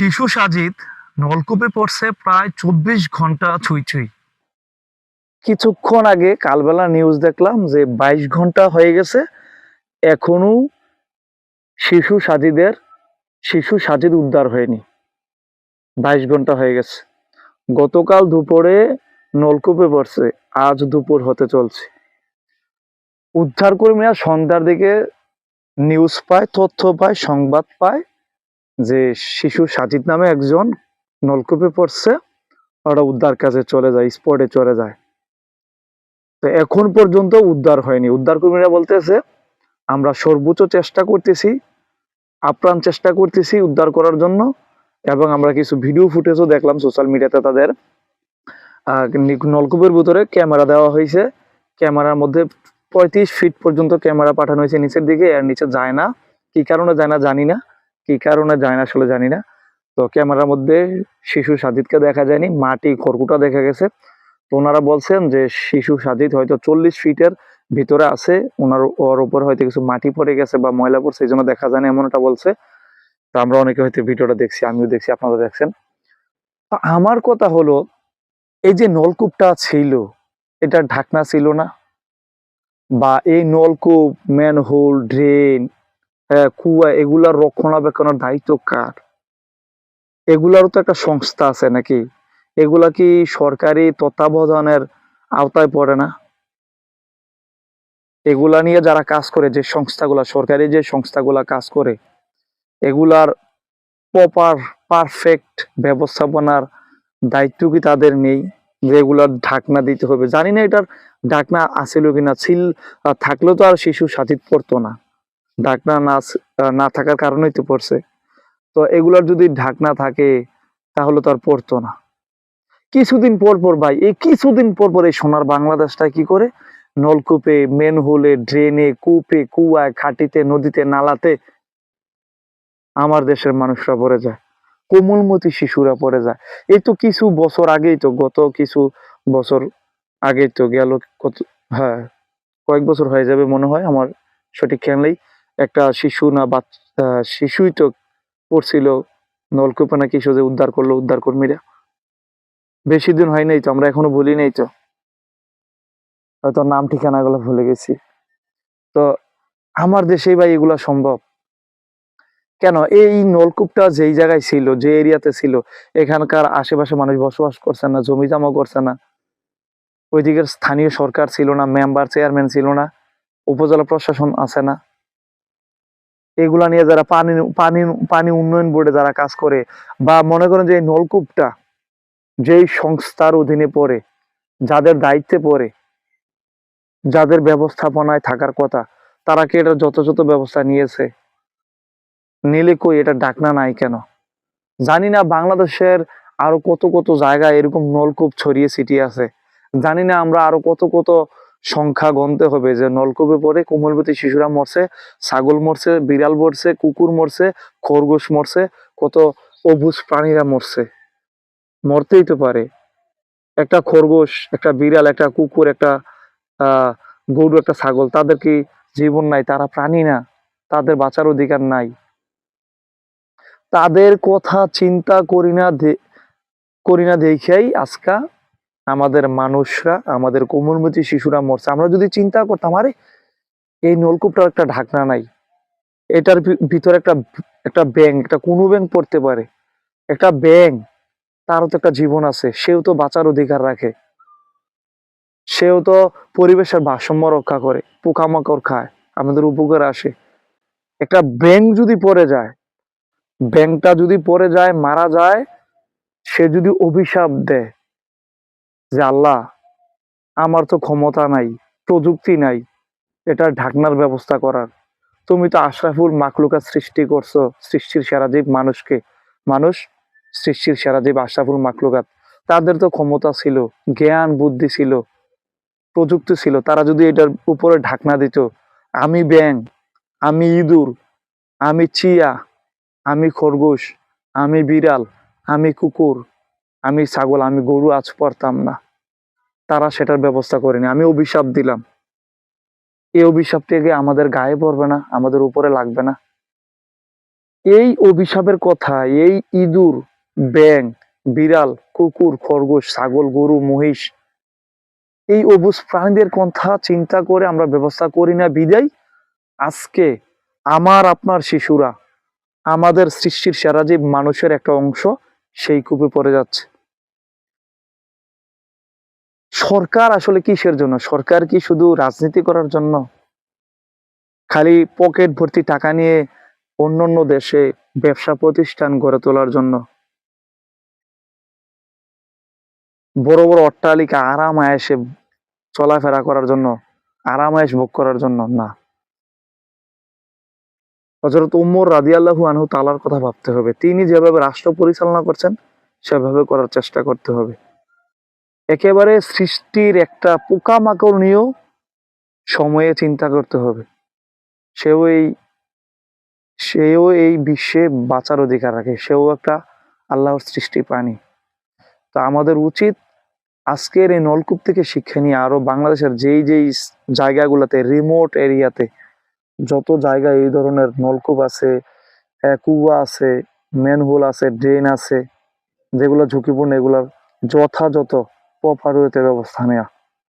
শিশু সাজিদ নলকূপে পড়ছে প্রায় চব্বিশ ঘণ্টা ছুঁই ছুঁই। কিছুক্ষণ আগে কালবেলা নিউজ দেখলাম যে বাইশ ঘণ্টা হয়ে গেছে। এখনও শিশু সাজিদের, শিশু সাজিদ উদ্ধার হয়নি। বাইশ ঘণ্টা হয়ে গেছে। গতকাল দুপুরে নলকূপে পড়ছে, আজ দুপুর হতে চলছে। উদ্ধার কর্মীরা সন্ধ্যার দিকে নিউজ পায়, তথ্য পায়, সংবাদ পায়। যে শিশু সাজিদ নামে একজন নলকূপে পড়ছে, ওরা উদ্ধার কাজে চলে যায় স্পটে চলে যায়। তো এখন পর্যন্ত উদ্ধার হয়নি। উদ্ধার কর্মীরা বলতেছে, আমরা সর্বোচ্চ চেষ্টা করতেছি, আপ্রাণ চেষ্টা করতেছি উদ্ধার করার জন্য, এবং আমরা কিছু ভিডিও ফুটেজও দেখলাম সোশ্যাল মিডিয়াতে তাদের। নলকূপের ভিতরে ক্যামেরা দেওয়া হয়েছে। ক্যামেরার মধ্যে পঁয়ত্রিশ ফিট পর্যন্ত ক্যামেরা পাঠানো হয়েছে নিচের দিকে, আর নিচে যায় না। কি কারণে যায় না জানি না। কি কারণে যায় না আসলে জানি না। তো ক্যামেরার মধ্যে শিশু সাজিদকে দেখা যায়নি, মাটি খড়কুটা দেখা গেছে। তো ওনারা বলছেন যে শিশু সাজিদ হয়তো চল্লিশ ফিটের ভিতরে আছে, ওনার ওর উপর হয়তো কিছু মাটি পড়ে গেছে বা ময়লা পড়ছে, এই জন্য দেখা যায় না এমন একটা বলছে। তো আমরা অনেকে হয়তো ভিডিওটা দেখছি, আমিও দেখছি, আপনারা দেখছেন। আমার কথা হলো, এই যে নলকূপটা ছিল, এটা ঢাকনা ছিল না? বা এই নলকূপ ম্যানহোল ড্রেন কুয়া, এগুলার রক্ষণাবেক্ষণের দায়িত্ব কার? এগুলারও তো একটা সংস্থা আছে নাকি? এগুলা কি সরকারি তত্ত্বাবধানের আওতায় পড়ে না? এগুলা নিয়ে যারা কাজ করে, যে সংস্থাগুলা, সরকারি যে সংস্থাগুলা কাজ করে, এগুলার প্রপার পারফেক্ট ব্যবস্থাপনার দায়িত্ব কি তাদের নেই? যে এগুলার ঢাকনা দিতে হবে। জানি না এটার ঢাকনা আছিল কিনা, ছিল, থাকলেও তো আর শিশু সাথিত পড়তো না। ঢাকনা না না থাকার কারণেই তো পড়ছে। তো এগুলার যদি ঢাকনা থাকে, তাহলে তো আর পড়তো না। কিছুদিন পর পর ভাই, এই কিছুদিন পর পর এই সোনার বাংলাদেশটা কি করে? নলকূপে, মেনহোলে, ড্রেনে, কূপে, কুয়ায়, খাটিতে, নদীতে, নালাতে আমার দেশের মানুষরা পড়ে যায়। কোমলমতি শিশুরা পড়ে যায়। এই তো কিছু বছর আগেই তো, গত কিছু বছর আগেই তো গেল কত হ্যাঁ কয়েক বছর হয়ে যাবে মনে হয়, আমার সঠিক খেয়াল নেই। একটা শিশু না বাচ্চা শিশুই তো পড়ছিল, নলকূপে না কিছু যে উদ্ধার করল উদ্ধার কর্মীরা। বেশি দিন হয় নাই তো, আমরা এখনও ভুলি নাই তো। হয়তো নাম ঠিকানা গুলো ভুলে গেছি। তো আমার দেশেই ভাই এগুলা সম্ভব। কেন? এই নলকূপটা যেই জায়গায় ছিল, যে এরিয়াতে ছিল, এখানকার আশেপাশে মানুষ বসবাস করছে না, জমি জমা করছে না। ওইদিকের স্থানীয় সরকার ছিল না, মেম্বার, চেয়ারম্যান ছিল না, উপজেলা প্রশাসন আছে না। এগুলা নিয়ে যারা পানি পানি পানি উন্নয়ন বোর্ডে যারা কাজ করে, বা মনে করেন যে এই নলকূপটা যেই সংস্থার অধীনে পড়ে, যাদের দায়িত্বে পড়ে, যাদের ব্যবস্থাপনায় থাকার কথা, তারা কি এটা যথাযথ ব্যবস্থা নিয়েছে? নিলে কই এটা ডাকনা নাই কেন? জানি না বাংলাদেশের আরও কত কত জায়গায় এরকম নলকূপ ছড়িয়ে ছিটিয়ে আছে। জানি না আমরা আরও কত কত সংখ্যা গণতে হবে যে নলকূপে পড়ে কোমলবতী শিশুরা মরছে, ছাগল মরছে, বিড়াল মরছে, কুকুর মরছে, খরগোশ মরছে, কত অভুজ প্রাণীরা মরছে। মরতেই তো পারে। একটা খরগোশ, একটা বিড়াল, একটা কুকুর, একটা গরু, একটা ছাগল, তাদের কি জীবন নাই? তারা প্রাণী না। তাদের বাঁচার অধিকার নাই। তাদের কথা চিন্তা করি না করি না দেখেই আজকা আমাদের মানুষরা, আমাদের কোমলমতি শিশুরা মরছে। আমরা যদি চিন্তা করতাম, আরে, এই নলকূপটার একটা ঢাকনা নাই। এটার ভিতরে একটা একটা ব্যাং একটা কোনো ব্যাং পড়তে পারে। একটা ব্যাং তারও তো একটা জীবন আছে। সেও তো বাঁচার অধিকার রাখে। সেও তো পরিবেশের ভারসাম্য রক্ষা করে, পোকামাকড় খায়, আমাদের উপকার আসে। একটা ব্যাং যদি পড়ে যায় ব্যাংটা যদি পড়ে যায়, মারা যায়, সে যদি অভিশাপ দেয় যে আল্লাহ, আমার তো ক্ষমতা নাই, প্রযুক্তি নাই এটা ঢাকনার ব্যবস্থা করার। তুমি তো আশরাফুল মাকলুকা সৃষ্টি করছ, সৃষ্টির সেরা জীব মানুষকে। মানুষ সৃষ্টির সেরা জীব আশরাফুল মাকলুকাত তাদের তো ক্ষমতা ছিল, জ্ঞান, বুদ্ধি ছিল, প্রযুক্তি ছিল। তারা যদি এটার উপরে ঢাকনা দিত, আমি ব্যাং আমি ইঁদুর, আমি চিয়া, আমি খরগোশ, আমি বিড়াল, আমি কুকুর আমি ছাগল, আমি গরু আজ পারতাম না। তারা সেটার ব্যবস্থা করেনি। আমি অভিশাপ দিলাম। এই অভিশাপ থেকে আমাদের গায়ে পড়বে না, আমাদের উপরে লাগবে না। এই অভিশাপের কথা, এই ইঁদুর ব্যাং বিড়াল, কুকুর, খরগোশ, ছাগল, গরু, মহিষ, এই অবুজ প্রাণীদের কথা চিন্তা করে আমরা ব্যবস্থা করি না, বিদায়। আজকে আমার, আপনার শিশুরা, আমাদের সৃষ্টির সেরা যে মানুষের একটা অংশ, সেই কূপে পড়ে যাচ্ছে। সরকার আসলে কিসের জন্য? সরকার কি শুধু রাজনীতি করার জন্য? খালি পকেট ভর্তি টাকা নিয়ে অন্যান্য দেশে ব্যবসা প্রতিষ্ঠান গড়ে তোলার জন্য? বড় বড় অট্টালিকা আরাম আয়েসে চলাফেরা করার জন্য, আরাম আয়েস ভোগ করার জন্য? না। হজরত উম্মর রাদিয়াল্লাহু আনহু তালার কথা ভাবতে হবে। তিনি যেভাবে রাষ্ট্র পরিচালনা করছেন, সেভাবে করার চেষ্টা করতে হবে। একেবারে সৃষ্টির একটা পোকামাকড় নিয়েও সময়ে চিন্তা করতে হবে। সেও এই সেও এই বিশ্বে বাঁচার অধিকার রাখে, সেও একটা আল্লাহর সৃষ্টি প্রাণী। তো আমাদের উচিত আজকের এই নলকূপ থেকে শিক্ষা নিয়ে আরও বাংলাদেশের যেই যেই জায়গাগুলোতে রিমোট এরিয়াতে যত জায়গায় এই ধরনের নলকূপ আছে কুয়া আছে ম্যানহোল আছে ড্রেন আছে, যেগুলো ঝুঁকিপূর্ণ, এগুলোর যথাযথ প্রপার ওয়েতে ব্যবস্থা নেওয়া